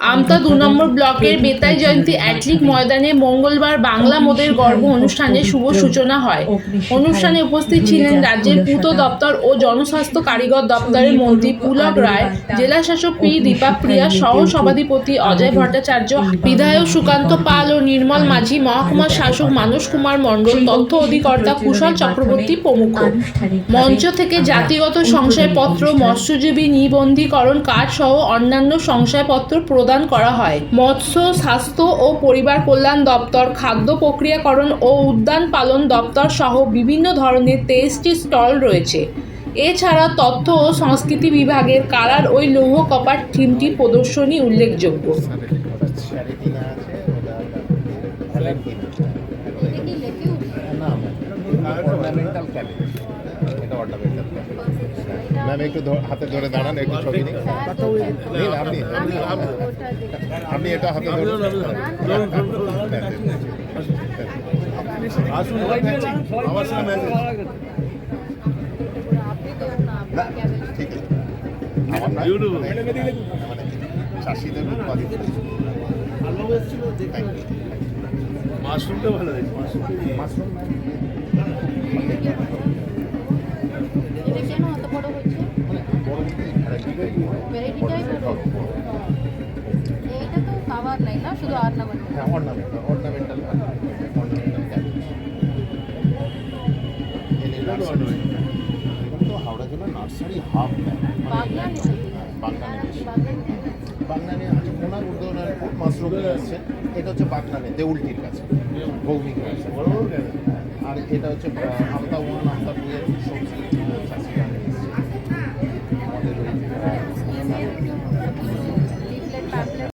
আমতা দু নম্বর ব্লকের বেতাই জয়ন্তী অ্যাটলিক ময়দানে মঙ্গলবার বাংলা মোদের গর্ব অনুষ্ঠানে শুভ সূচনা হয়। অনুষ্ঠানে উপস্থিত ছিলেন রাজ্যের পূর্ত দপ্তর ও জনস্বাস্থ্য কারিগর দপ্তরের মন্ত্রী পুলক রায়, জেলা শাসক পি দীপা প্রিয়া সহ সভাধিপতি অজয় ভট্টাচার্য, বিধায়ক সুকান্ত পাল ও নির্মল মাঝি মহকুমা শাসক মানস কুমার মণ্ডল, তথ্য অধিকর্তা কুশল চক্রবর্তী প্রমুখ। মঞ্চ থেকে জাতিগত শংসাপত্র মৎস্যজীবী নিবন্ধীকরণ কার্ড সহ অন্যান্য শংসাপত্র প্রদান করা হয়। মৎস্য স্বাস্থ্য ও পরিবার কল্যাণ দপ্তর খাদ্য প্রক্রিয়াকরণ ও উদ্যান পালন দপ্তর সহ বিভিন্ন ধরনের তেইশটি স্টল রয়েছে। এছাড়া তথ্য ও সংস্কৃতি বিভাগের কালার ওই লৌহ কপার থিমটি প্রদর্শনী উল্লেখযোগ্য। আছে ম্যাম একটু হাতে ধরে দাঁড়ান একটু ছবি নিন। আপনি আপনি এটা হাতে ঠিক আছে। আমার না মানে চাষিদের উৎপাদিত মাশরুমটা ভালো দেখি মাশরুম। ভ্যারাইটিটাই এইটা তো না শুধু অর্নামেন্ট হ্যাঁ অর্নামেন্টাল অর্নামেন্টাল অর্নামেন্টাল তো হাওড়া জেলা নার্সারি হাব বাগনানে আছে কোনার উদ্যোগনার মাশরুম আসছে এটা হচ্ছে বাগনানে দেউলটির কাছে ভৌমিক আছে আর এটা হচ্ছে আমতা ওয়ান Amen.